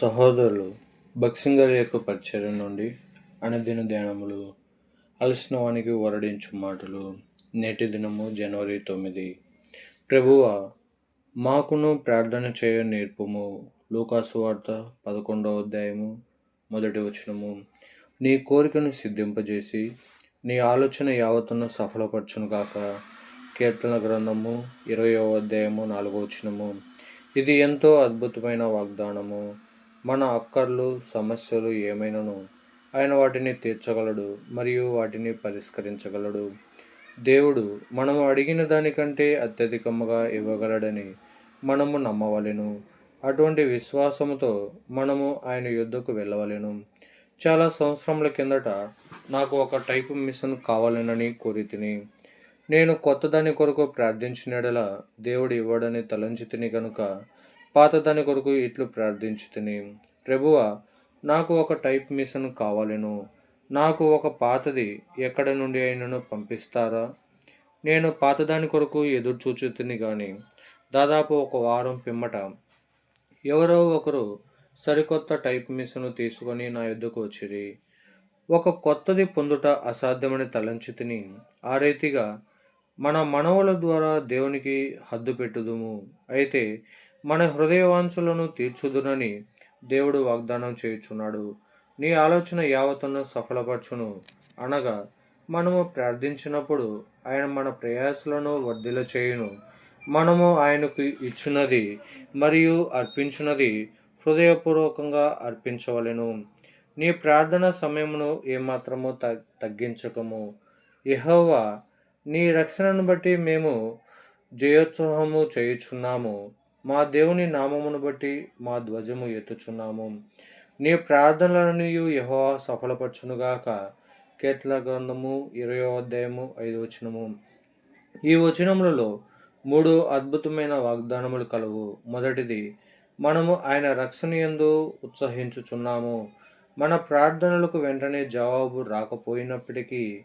సహోదరులు భక్సింగర్ యొక్క పరిచయం నుండి అనుదిన ధ్యానములు అలసిన వానికి వరడించు మాటలు నేటి దినము జనవరి తొమ్మిది. ప్రభువ మాకును ప్రార్థన చేయ నేర్పుము. లూకాసు వార్త పదకొండవ అధ్యాయము మొదటి వచనము. నీ కోరికను సిద్ధింపజేసి నీ ఆలోచన యావత్తును సఫలపరచును కాక కీర్తన గ్రంథము ఇరవయో అధ్యాయము నాలుగో వచనము. ఇది ఎంతో అద్భుతమైన వాగ్దానము. మన అక్కర్లు సమస్యలు ఏమైనను ఆయన వాటిని తీర్చగలడు మరియు వాటిని పరిష్కరించగలడు. దేవుడు మనము అడిగిన దానికంటే అత్యధికముగా ఇవ్వగలడని మనము నమ్మవలెను. అటువంటి విశ్వాసముతో మనము ఆయన యుద్ధకు వెళ్ళవలెను. చాలా సంవత్సరముల కిందట నాకు ఒక టైపు మిషన్ కావాలనని కోరి తిని నేను కొత్త దాని కొరకు ప్రార్థించినడల దేవుడు ఇవ్వడని తలంచి తిని కనుక పాతదాని కొరకు ఇట్లు ప్రార్థించుతుని ప్రభువ నాకు ఒక టైప్ మిషన్ కావాలను. నాకు ఒక పాతది ఎక్కడ నుండి అయినను పంపిస్తారా? నేను పాతదాని కొరకు ఎదురు చూచుతుని కానీ దాదాపు ఒక వారం పిమ్మట ఎవరో ఒకరు సరికొత్త టైప్ మిషన్ తీసుకొని నా యుద్ధకు వచ్చిరి. ఒక కొత్తది పొందుట అసాధ్యమని తలంచి తిని ఆ రీతిగా మన మనవుల ద్వారా దేవునికి హద్దు పెట్టుదుము. అయితే మన హృదయవాంఛలను తీర్చుదునని దేవుడు వాగ్దానం చేయుచున్నాడు. నీ ఆలోచన యావత్తును సఫలపరచును. అనగా మనము ప్రార్థించినప్పుడు ఆయన మన ప్రయాసలను వర్ధిల చేయును. మనము ఆయనకు ఇచ్చినది మరియు అర్పించినది హృదయపూర్వకంగా అర్పించవలెను. నీ ప్రార్థన సమయమును ఏమాత్రము తగ్గించకము. యహోవా నీ రక్షణను బట్టి మేము జయోత్సాహము చేయుచున్నాము. మా దేవుని నామమును బట్టి మా ధ్వజము ఎత్తుచున్నాము. నీ ప్రార్థనలను యహో సఫలపరచునుగాక. కేట్ల గ్రంథము ఇరవై అధ్యాయము ఐదు వచనము. ఈ వచనములలో మూడు అద్భుతమైన వాగ్దానములు కలవు. మొదటిది మనము ఆయన రక్షణ ఎందు ఉత్సహించుచున్నాము. మన ప్రార్థనలకు వెంటనే జవాబు రాకపోయినప్పటికీ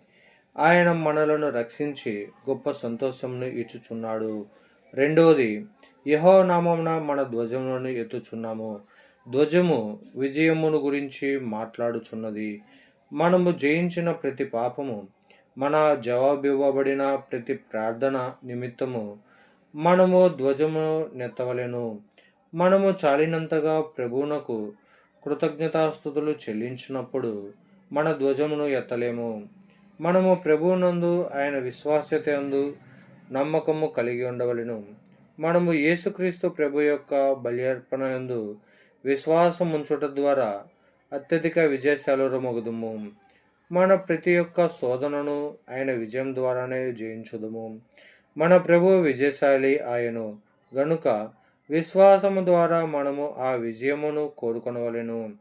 ఆయన మనలను రక్షించి గొప్ప సంతోషంను ఇచ్చుచున్నాడు. రెండవది యహో నామమున మన ధ్వజములను ఎత్తుచున్నాము. ధ్వజము విజయమును గురించి మాట్లాడుచున్నది. మనము జయించిన ప్రతి పాపము మన జవాబివ్వబడిన ప్రతి ప్రార్థన నిమిత్తము మనము ధ్వజము నెత్తవలెను. మనము చాలినంతగా ప్రభువునకు కృతజ్ఞతాస్థుతులు చెల్లించినప్పుడు మన ధ్వజమును ఎత్తలేము. మనము ప్రభువునందు ఆయన విశ్వాస్యత అందు నమ్మకము కలిగి ఉండవలను. మనము యేసుక్రీస్తు ప్రభు యొక్క బలియర్పణ ఎందు విశ్వాసం ఉంచుట ద్వారా అత్యధిక విజయశాలు మొగుదుము. మన ప్రతి ఒక్క శోధనను ఆయన విజయం ద్వారానే జయించుదుము. మన ప్రభు విజయశాలి ఆయను. గనుక విశ్వాసము ద్వారా మనము ఆ విజయమును కోరుకొనవలెను.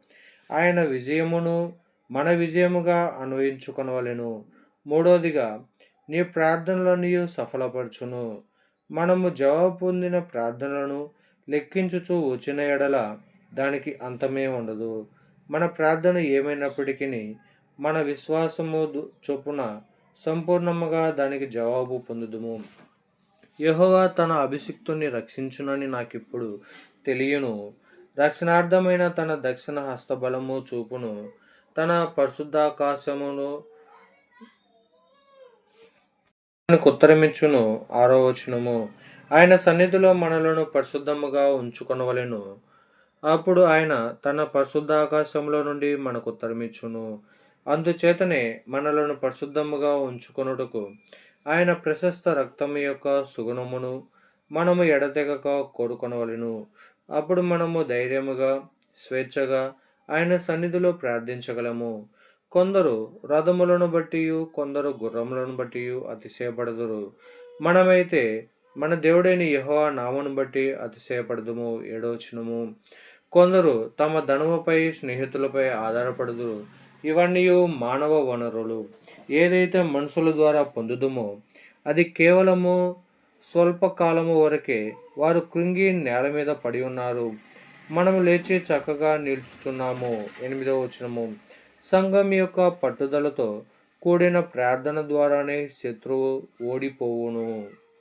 ఆయన విజయమును మన విజయముగా అన్వయించుకొనవలెను. మూడవదిగా నీ ప్రార్థనలను సఫలపరచును. మనము జవాబు పొందిన ప్రార్థనలను లెక్కించుచూ వచ్చిన ఎడల దానికి అంతమే ఉండదు. మన ప్రార్థన ఏమైనప్పటికీ మన విశ్వాసము చొప్పున సంపూర్ణముగా దానికి జవాబు పొందుదుము. యహోవా తన అభిషిక్తుని రక్షించునని నాకిప్పుడు తెలియను. రక్షణార్థమైన తన దక్షిణ హస్తబలము చూపును. తన పరిశుద్ధాకాశమును ఉత్తరమిచ్చును ఆరో వచనము. ఆయన సన్నిధిలో మనలను పరిశుద్ధముగా ఉంచుకొనవలెను. అప్పుడు ఆయన తన పరిశుద్ధ ఆకాశంలో నుండి మనకు ఉత్తరమిచ్చును. అందుచేతనే మనలను పరిశుద్ధముగా ఉంచుకొనుటకు ఆయన ప్రశస్త రక్తము యొక్క సుగుణమును మనము ఎడతెగక కోరుకొనవలను. అప్పుడు మనము ధైర్యముగా స్వేచ్ఛగా ఆయన సన్నిధిలో ప్రార్థించగలము. కొందరు రథములను బట్టి కొందరు గుర్రములను బట్టి అతిశయపడదురు. మనమైతే మన దేవుడైన యహో నామను బట్టి అతిశయపడదుము ఏడవచనము. కొందరు తమ ధనముపై స్నేహితులపై ఆధారపడదురు. ఇవన్నీ మానవ వనరులు. ఏదైతే మనుషుల ద్వారా పొందుదుమో అది కేవలము స్వల్పకాలము వరకే వారు కృంగి నేల మీద పడి ఉన్నారు. మనము లేచి చక్కగా నిల్చుచున్నాము. ఎనిమిదవ వచనము. సంఘం యొక్క పట్టుదలతో కూడిన ప్రార్థన ద్వారానే శత్రువు ఓడిపోవును.